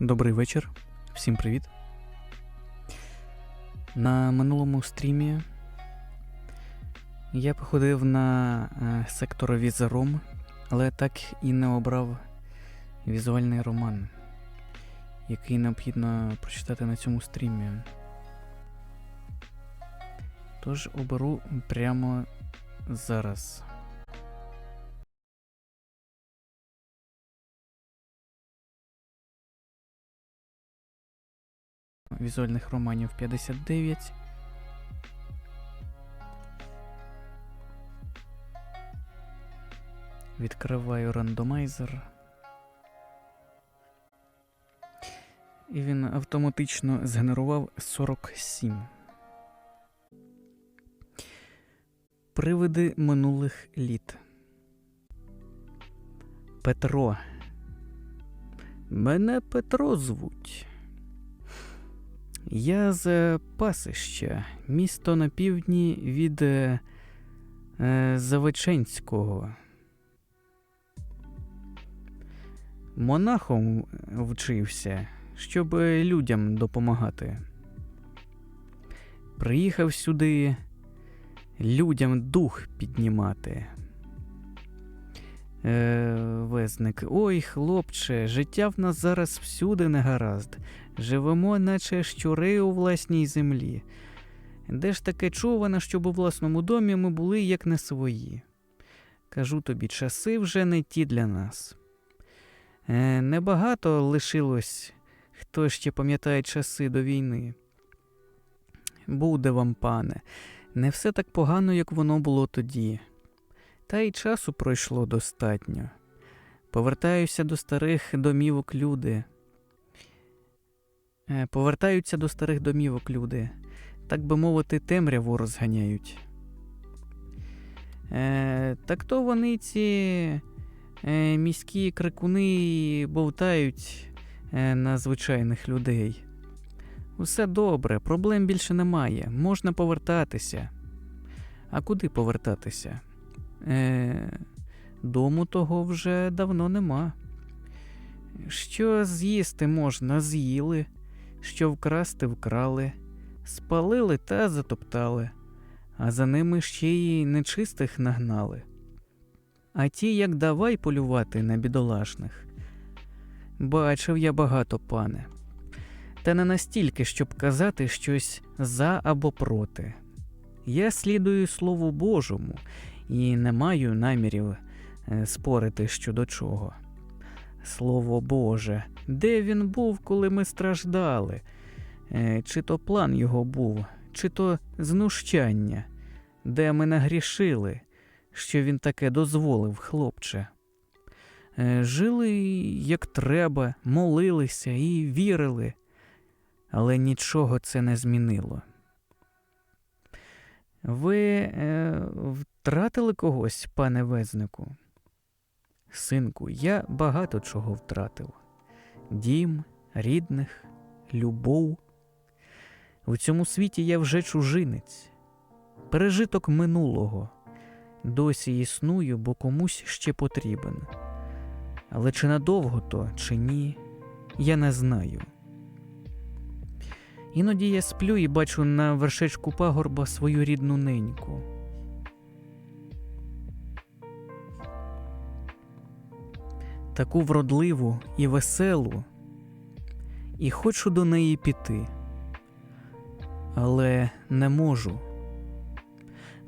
Добрий вечір. Всім привіт. На минулому стрімі я походив на е, сектор Візаром, але так і не обрав візуальний роман, який необхідно прочитати на цьому стрімі. Тож оберу прямо зараз. Візуальних романів 59. Відкриваю рандомайзер. І він автоматично згенерував 47. Привиди минулих літ. Петро. Мене Петро звуть. Я з Пасища, місто на півдні від е, е, Завеченського. Монахом вчився, щоб людям допомагати. Приїхав сюди людям дух піднімати. Е, Везник, ой, хлопче, життя в нас зараз всюди не гаразд. Живемо, наче щури у власній землі. Де ж таке чувано, щоб у власному домі ми були як не свої? Кажу тобі, часи вже не ті для нас. Е, Небагато лишилось, хто ще пам'ятає часи до війни. Буде вам, пане, не все так погано, як воно було тоді. Та й часу пройшло достатньо. Повертаюся до старих домівок люди. Е, Повертаються до старих домівок люди, так би мовити, темряву розганяють. Е, так то вони ці е, міські крикуни бовтають е, на звичайних людей. Усе добре, проблем більше немає, можна повертатися. А куди повертатися? Е, дому того вже давно нема. Що з'їсти можна, з'їли, що вкрасти вкрали, спалили та затоптали, а за ними ще й нечистих нагнали. А ті, як давай полювати на бідолашних. Бачив я багато, пане, та не настільки, щоб казати щось за або проти. Я слідую Слову Божому і не маю намірів е, спорити щодо чого. Слово Боже, де він був, коли ми страждали? Е, Чи то план його був, чи то знущання, де ми нагрішили, що він таке дозволив, хлопче? Е, Жили як треба, молилися і вірили, але нічого це не змінило. Ви е, втратили когось, пане везнику? Синку, я багато чого втратив: дім, рідних, любов. У цьому світі я вже чужинець, пережиток минулого. Досі існую, бо комусь ще потрібен. Але чи надовго то, чи ні, я не знаю. Іноді я сплю і бачу на вершечку пагорба свою рідну неньку. Таку вродливу і веселу, і хочу до неї піти, але не можу.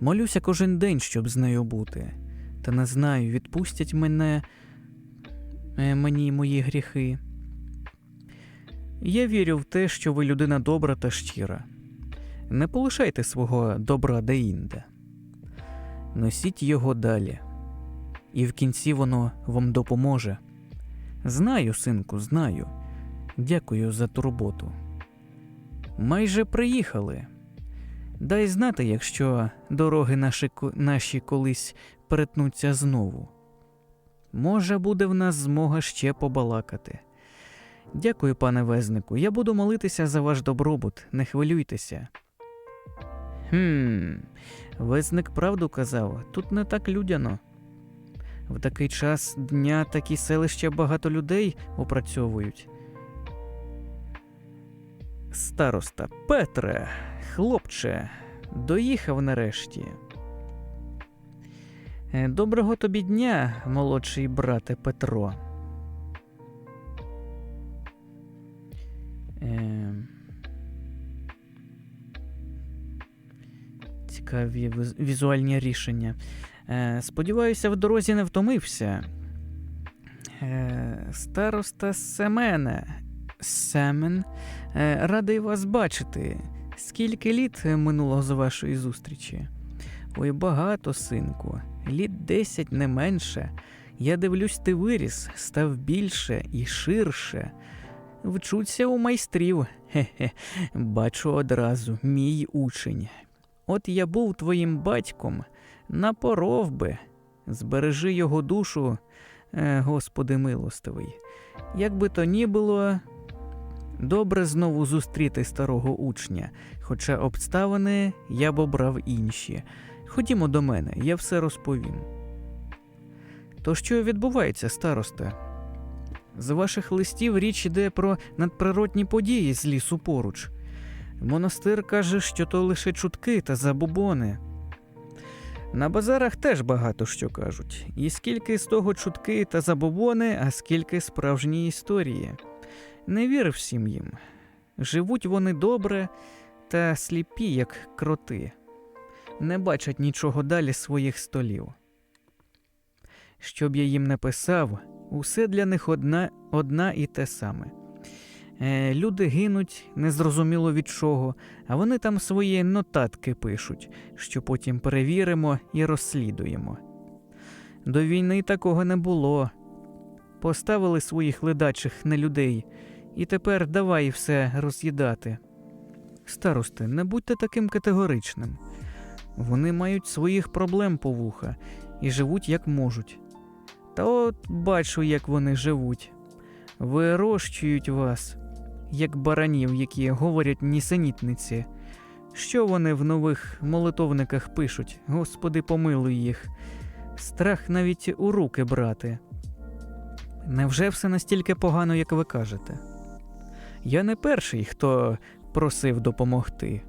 Молюся кожен день, щоб з нею бути, та не знаю, відпустять мене е, мені мої гріхи. Я вірю в те, що ви людина добра та щира. Не полишайте свого добра деінде. Носіть його далі, і в кінці воно вам допоможе. Знаю, синку, знаю. Дякую за турботу. Майже приїхали. Дай знати, якщо дороги наші, наші колись перетнуться знову. Може, буде в нас змога ще побалакати. Дякую, пане везнику. Я буду молитися за ваш добробут, не хвилюйтеся. Хм, везник правду казав, тут не так людяно. В такий час дня такі селища багато людей опрацьовують. Староста Петре, хлопче, доїхав нарешті. Е, Доброго тобі дня, молодший брате Петро. Е, Цікаві візуальні рішення. Е, Сподіваюся, в дорозі не втомився. Е, Староста Семене. Семен. Е, Радий вас бачити. Скільки літ минуло з вашої зустрічі? Ой, багато, синку. Літ десять не менше. Я дивлюсь, ти виріс, став більше і ширше. Вчуться у майстрів. Хе-хе. Бачу одразу, мій учень. От я був твоїм батьком, напоров би. Збережи його душу, е, Господи милостивий. Як би то ні було, добре знову зустріти старого учня, хоча обставини я б обрав інші. Ходімо до мене, я все розповім. То що відбувається, старосте? З ваших листів річ іде про надприродні події з лісу поруч. Монастир каже, що то лише чутки та забобони. На базарах теж багато що кажуть, і скільки з того чутки та забобони, а скільки справжні історії. Не вір всім їм. Живуть вони добре та сліпі, як кроти, не бачать нічого далі своїх столів. Щоб я їм не писав, усе для них одна, одна і те саме. Е, люди гинуть незрозуміло від чого, а вони там свої нотатки пишуть, що потім перевіримо і розслідуємо. До війни такого не було. Поставили своїх ледачих на людей, і тепер давай все роз'їдати. Старости, не будьте таким категоричним. Вони мають своїх проблем по вуха і живуть як можуть. Та от бачу, як вони живуть. Вирощують вас, як баранів, які говорять нісенітниці. Що вони в нових молитовниках пишуть? Господи, помилуй їх. Страх навіть у руки брати. Невже все настільки погано, як ви кажете? Я не перший, хто просив допомогти.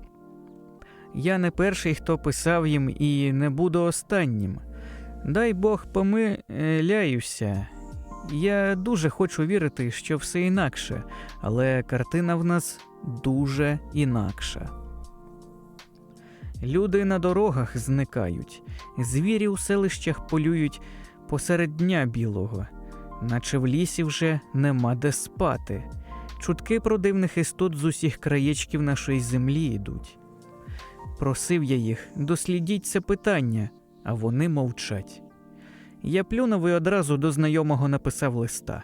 Я не перший, хто писав їм, і не буду останнім. Дай Бог помиляюся. Я дуже хочу вірити, що все інакше, але картина в нас дуже інакша. Люди на дорогах зникають, звірі у селищах полюють посеред дня білого, наче в лісі вже нема де спати. Чутки про дивних істот з усіх краєчків нашої землі йдуть. Просив я їх, дослідіть це питання, а вони мовчать. Я плюнув і одразу до знайомого написав листа.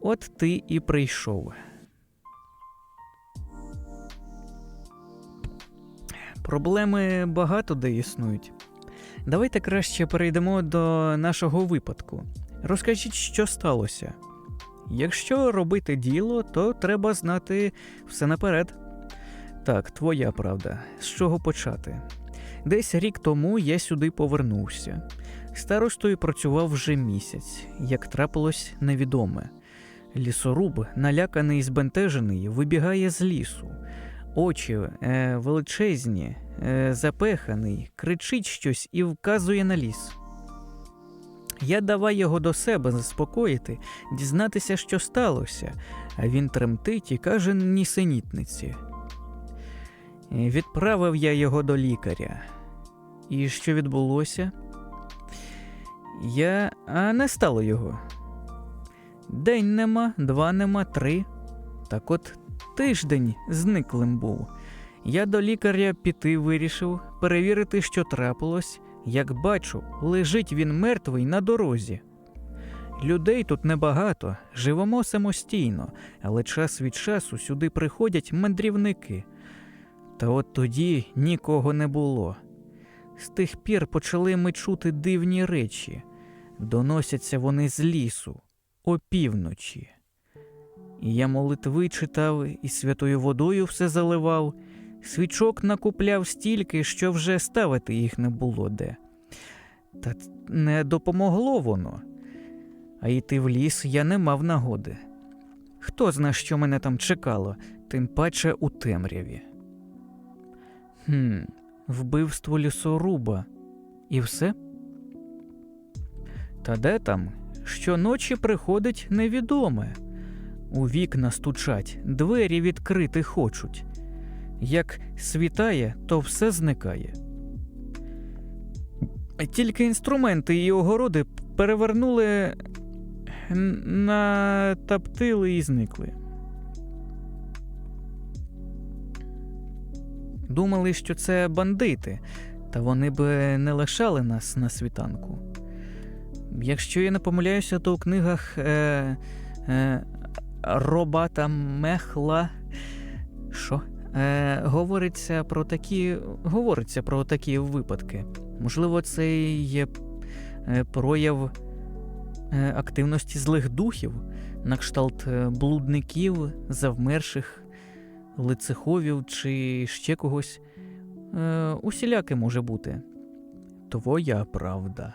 От ти і прийшов. Проблеми багато де існують. Давайте краще перейдемо до нашого випадку. Розкажіть, що сталося. Якщо робити діло, то треба знати все наперед. Так, твоя правда. З чого почати? Десь рік тому я сюди повернувся. Старостою працював вже місяць, як трапилось невідоме. Лісоруб, наляканий і збентежений, вибігає з лісу. Очі е, величезні, е, запеханий, кричить щось і вказує на ліс. Я давай його до себе заспокоїти, дізнатися, що сталося, а він тремтить і каже нісенітниці. Е, Відправив я його до лікаря. І що відбулося? Я. А не стало його. День нема, два нема, три. Так от тиждень зниклим був. Я до лікаря піти вирішив, перевірити, що трапилось. Як бачу, лежить він мертвий на дорозі. Людей тут небагато, живемо самостійно, але час від часу сюди приходять мандрівники. Та от тоді нікого не було. З тих пір почали ми чути дивні речі. Доносяться вони з лісу опівночі. І я молитви читав і святою водою все заливав, свічок накупляв стільки, що вже ставити їх не було де. Та не допомогло воно, а йти в ліс я не мав нагоди. Хто зна, що мене там чекало, тим паче у темряві. Хм, вбивство лісоруба. І все? Та де там? Щоночі приходить невідоме. У вікна стучать, двері відкрити хочуть. Як світає, то все зникає. Тільки інструменти і огороди перевернули, натаптили і зникли. Думали, що це бандити, та вони би не лишали нас на світанку. Якщо я не помиляюся, то у книгах е, е, Робата Мехла. Що? Е, говориться про такі. Говориться про такі випадки. Можливо, це є е, прояв е, активності злих духів, на кшталт е, блудників, завмерших, лицеховів чи ще когось. Е, усіляке може бути. Твоя правда.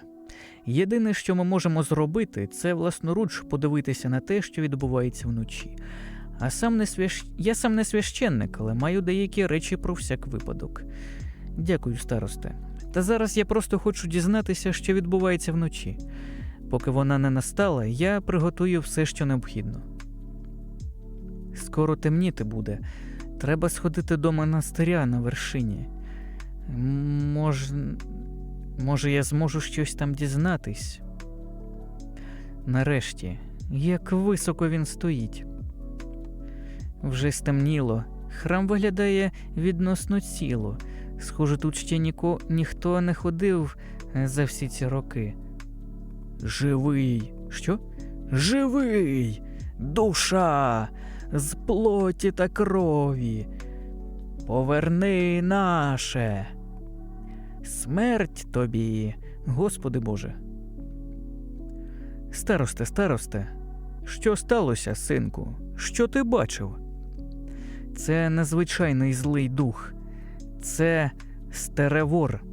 Єдине, що ми можемо зробити, це власноруч подивитися на те, що відбувається вночі. А сам не свящ... я сам не священник, але маю деякі речі про всяк випадок. Дякую, старосте. Та зараз я просто хочу дізнатися, що відбувається вночі. Поки вона не настала, я приготую все, що необхідно. Скоро темніти буде. Треба сходити до монастиря на вершині. М, Мож... Може, я зможу щось там дізнатись. Нарешті, як високо він стоїть. Вже стемніло. Храм виглядає відносно ціло. Схоже, тут ще ніко... ніхто не ходив е, за всі ці роки. Живий. Що? Живий! Душа з плоті та крові. Поверни наше. Смерть тобі, Господи Боже. Старосте, старосте, що сталося, синку? Що ти бачив? Це незвичайний злий дух. Це стеревор.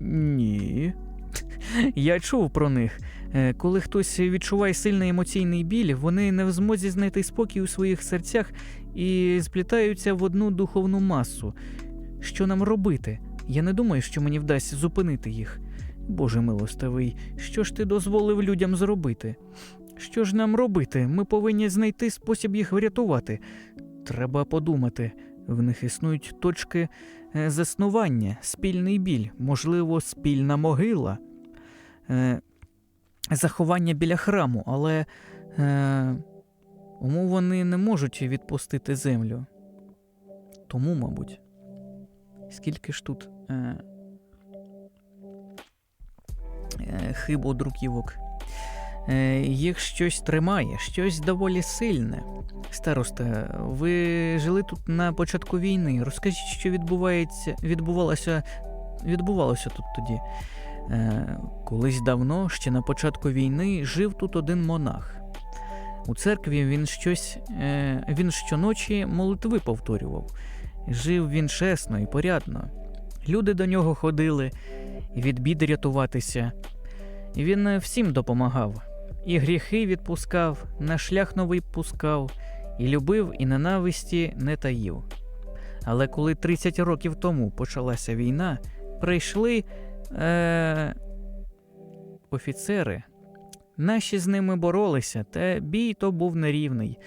Ні. Я чув про них. Е, Коли хтось відчуває сильний емоційний біль, вони не в змозі знайти спокій у своїх серцях і сплітаються в одну духовну масу. Що нам робити? Я не думаю, що мені вдасться зупинити їх. Боже милостивий, що ж ти дозволив людям зробити? Що ж нам робити? Ми повинні знайти спосіб їх врятувати. Треба подумати. В них існують точки е, заснування, спільний біль, можливо, спільна могила, е, заховання біля храму, але е, тому вони не можуть відпустити землю. Тому, мабуть. Скільки ж тут е, е, хибо друківок? Е, їх щось тримає, щось доволі сильне. Староста, ви жили тут на початку війни. Розкажіть, що відбувається, відбувалося, відбувалося тут тоді. Е, колись давно, ще на початку війни, жив тут один монах. У церкві він щось, е, він щоночі молитви повторював. Жив він чесно і порядно. Люди до нього ходили, від бід рятуватися. Він е, всім допомагав, і гріхи відпускав, на шлях новий пускав, і любив, і ненависті не таїв. Але коли 30 років тому почалася війна, прийшли е- офіцери. Наші з ними боролися, та бій то був нерівний.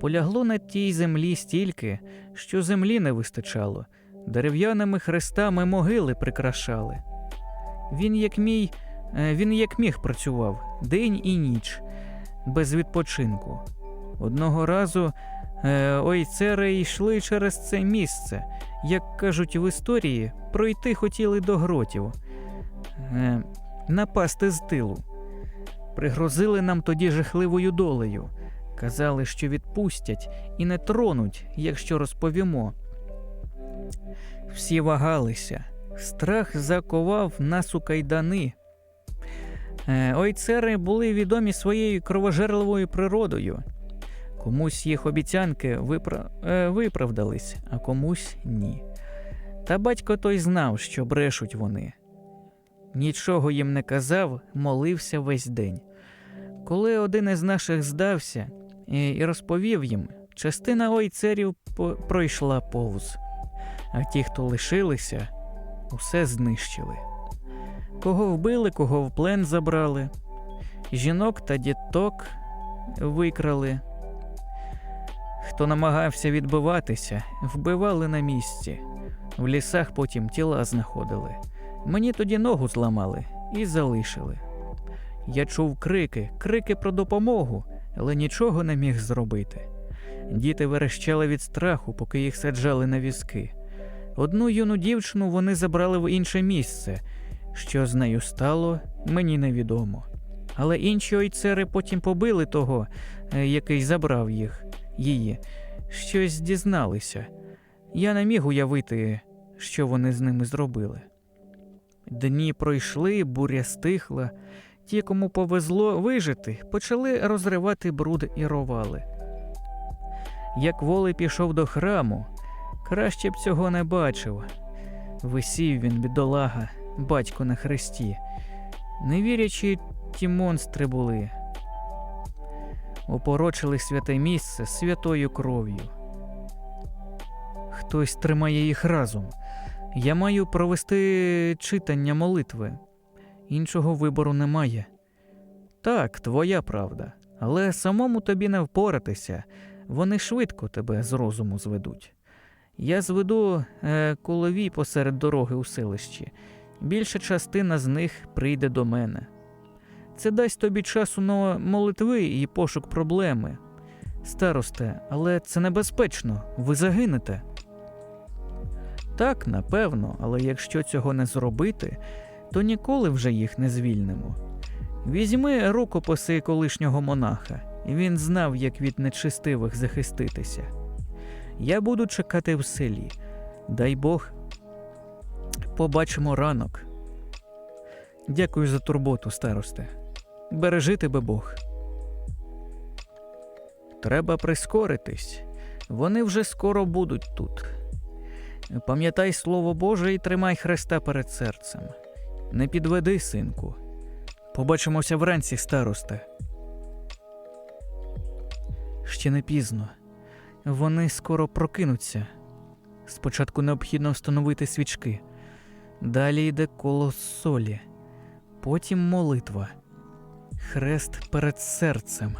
Полягло на тій землі стільки, що землі не вистачало, дерев'яними хрестами могили прикрашали. Він, як мій, е, він як міг працював день і ніч, без відпочинку. Одного разу е, ойцери йшли через це місце, як кажуть в історії, пройти хотіли до гротів, е, напасти з тилу. Пригрозили нам тоді жахливою долею. Казали, що відпустять і не тронуть, якщо розповімо. Всі вагалися. Страх заковав нас у кайдани. Е, ойцери були відомі своєю кровожерливою природою. Комусь їх обіцянки випра... е, виправдались, а комусь ні. Та батько той знав, що брешуть вони. Нічого їм не казав, молився весь день. Коли один із наших здався і, розповів їм, частина ойцерів пройшла повз, а ті, хто лишилися, усе знищили. Кого вбили, кого в плен забрали, жінок та діток викрали. Хто намагався відбиватися, вбивали на місці. В лісах потім тіла знаходили. Мені тоді ногу зламали і залишили. Я чув крики, крики про допомогу, але нічого не міг зробити. Діти верещали від страху, поки їх саджали на візки. Одну юну дівчину вони забрали в інше місце. Що з нею стало, мені невідомо. Але інші ойцери потім побили того, е, який забрав їх, її. Щось дізналися. Я не міг уявити, що вони з ними зробили. Дні пройшли, буря стихла. Ті, кому повезло вижити, почали розривати бруд і ровали. Як волей пішов до храму, краще б цього не бачив. Висів він, бідолага, батько на хресті. Не вірячи, ті монстри були. Опорочили святе місце святою кров'ю. Хтось тримає їх разом. Я маю провести читання молитви. Іншого вибору немає. Так, твоя правда, але самому тобі не впоратися. Вони швидко тебе з розуму зведуть. Я зведу е, колові посеред дороги у селищі. Більша частина з них прийде до мене. Це дасть тобі часу на молитви і пошук проблеми. Старосте, але це небезпечно, ви загинете. Так, напевно, але якщо цього не зробити, то ніколи вже їх не звільнимо. Візьми рукописи колишнього монаха, він знав, як від нечистивих захиститися. Я буду чекати в селі. Дай Бог, побачимо ранок. Дякую за турботу, старосте. Бережи тебе Бог. Треба прискоритись. Вони вже скоро будуть тут. Пам'ятай слово Боже і тримай хреста перед серцем. Не підведи, синку. Побачимося вранці, старосте. Ще не пізно. Вони скоро прокинуться. Спочатку необхідно встановити свічки. Далі йде коло солі, потім молитва. Хрест перед серцем.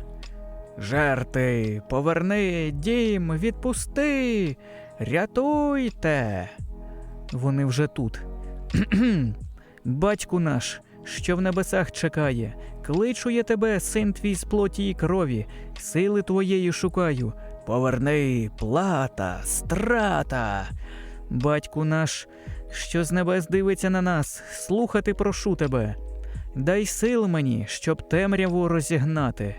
Жерти, поверни дім, відпусти, рятуйте. Вони вже тут. Батьку наш, що в небесах чекає, кличу я тебе, син твій з плоті і крові, сили твоєї шукаю. Поверни, плата, страта. Батьку наш, що з небес дивиться на нас, слухати прошу тебе. Дай сил мені, щоб темряву розігнати.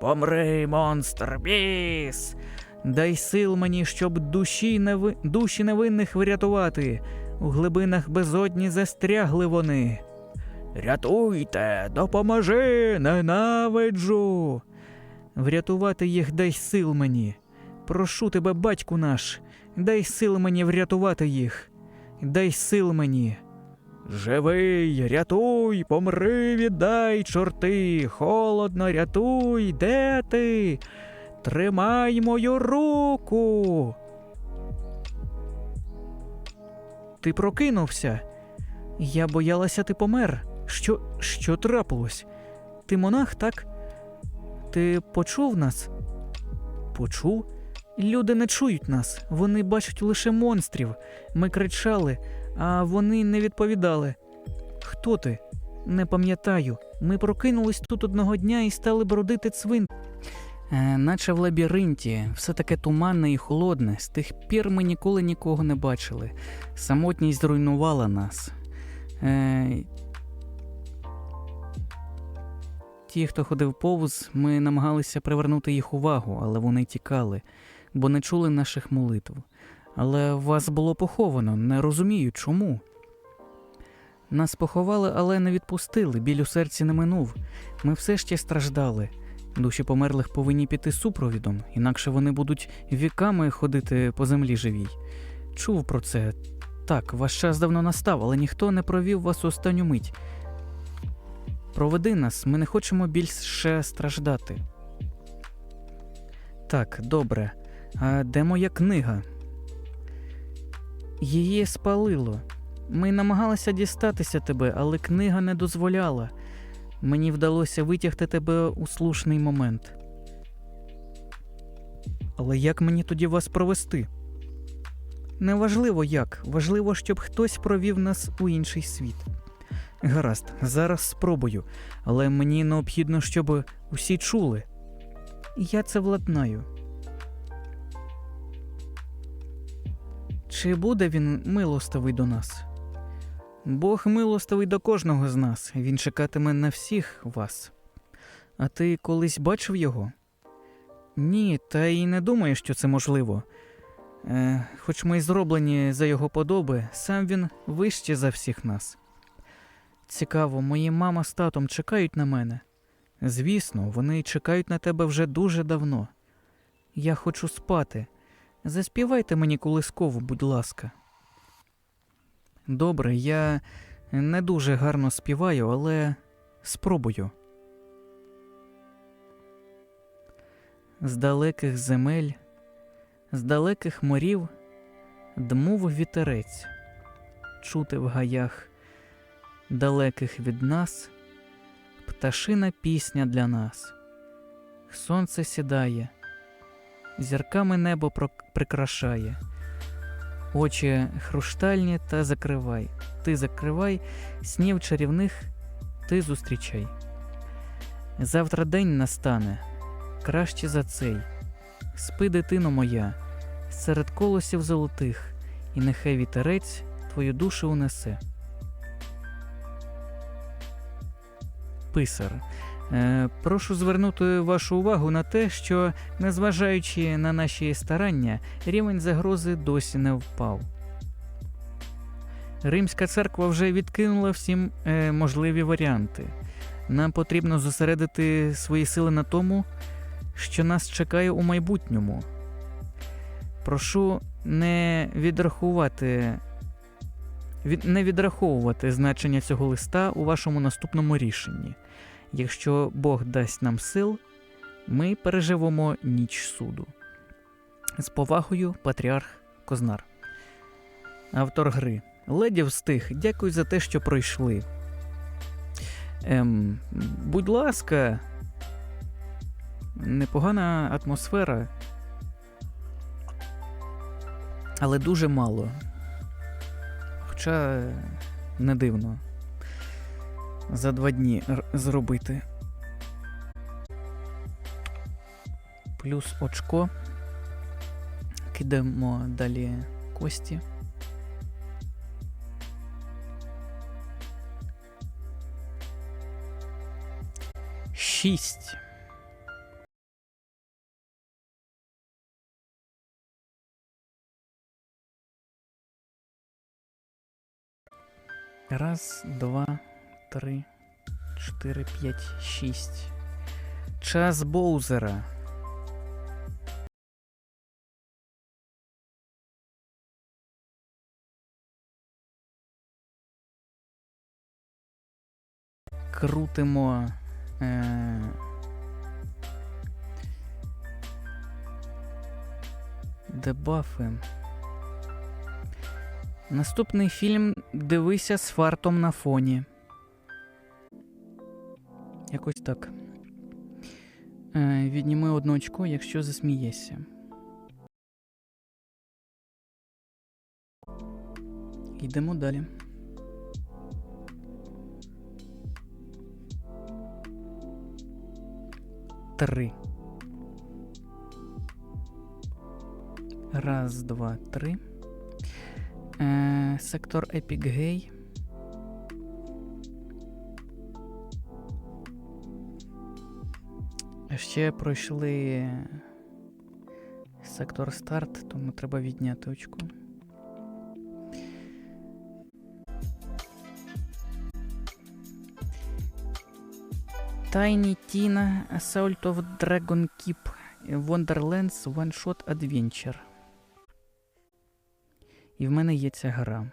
Помри, монстр, біс! Дай сил мені, щоб душі, неви... душі невинних врятувати. У глибинах безодні застрягли вони. Рятуйте, допоможи, ненавиджу. Врятувати їх дай сил мені. Прошу тебе, батьку наш, дай сил мені врятувати їх. Дай сил мені. Живий, рятуй, помри, віддай, чорти, холодно, рятуй, де ти? Тримай мою руку. Ти прокинувся. Я боялася, ти помер. Що, що трапилось? Ти монах, так? Ти почув нас? Почув? Люди не чують нас, вони бачать лише монстрів. Ми кричали, а вони не відповідали. Хто ти? Не пам'ятаю. Ми прокинулись тут одного дня і стали бродити цвин. Е, наче в лабіринті, все таке туманне і холодне. З тих пір ми ніколи нікого не бачили. Самотність зруйнувала нас. Е, ті, хто ходив повз, ми намагалися привернути їх увагу, але вони тікали, бо не чули наших молитв. Але вас було поховано, не розумію чому. Нас поховали, але не відпустили, біль у серці не минув. Ми все ще страждали. Душі померлих повинні піти супровідом, інакше вони будуть віками ходити по землі живій. Чув про це. Так, ваш час давно настав, але ніхто не провів вас останню мить. Проведи нас, ми не хочемо більше страждати. Так, добре. А де моя книга? Її спалило. Ми намагалися дістатися тебе, але книга не дозволяла. Мені вдалося витягти тебе у слушний момент. Але як мені тоді вас провести? Неважливо як, важливо, щоб хтось провів нас у інший світ. Гаразд, зараз спробую, але мені необхідно, щоб усі чули. Я це владнаю. Чи буде він милостивий до нас? Бог милостивий до кожного з нас, він чекатиме на всіх вас. А ти колись бачив його? Ні, та й не думаю, що це можливо. Е, хоч ми й зроблені за його подоби, сам він вище за всіх нас. Цікаво, мої мама з татом чекають на мене. Звісно, вони чекають на тебе вже дуже давно. Я хочу спати. Заспівайте мені колискову, будь ласка. Добре, я не дуже гарно співаю, але спробую. З далеких земель, з далеких морів дмув вітерець, чути в гаях, далеких від нас, пташина пісня для нас. Сонце сідає, зірками небо прикрашає. Очі хрустальні та закривай. Ти закривай, снів чарівних ти зустрічай. Завтра день настане, краще за цей. Спи, дитино моя, серед колосів золотих, і нехай вітерець твою душу унесе. Писар. Е, прошу звернути вашу увагу на те, що, незважаючи на наші старання, рівень загрози досі не впав. Римська церква вже відкинула всі е, можливі варіанти. Нам потрібно зосередити свої сили на тому, що нас чекає у майбутньому. Прошу не відрахувати. Від, не відраховувати значення цього листа у вашому наступному рішенні. Якщо Бог дасть нам сил, ми переживемо ніч суду. З повагою Патріарх Кознар. Автор гри. Леді встиг. Дякую за те, що пройшли. Ем, будь ласка. Непогана атмосфера. Але дуже мало. Хоча не дивно за два дні р- зробити. Плюс очко. Кидаємо далі кості. Шість. Раз, два, три, чотири, п'ять, шість. Час Боузера. Крутимо. Е... Дебафи. Наступний фільм Дивися з фартом на фоні. Якось так. Е, відніми одне очко, якщо засмієшся. Йдемо далі. Три. Раз, два, три. Е, сектор Epic Gay. Ще пройшли сектор старт, тому треба відняти очко. Tiny Tina Assault of Dragon Keep Wonderlands One Shot Adventure. І в мене є ця гра.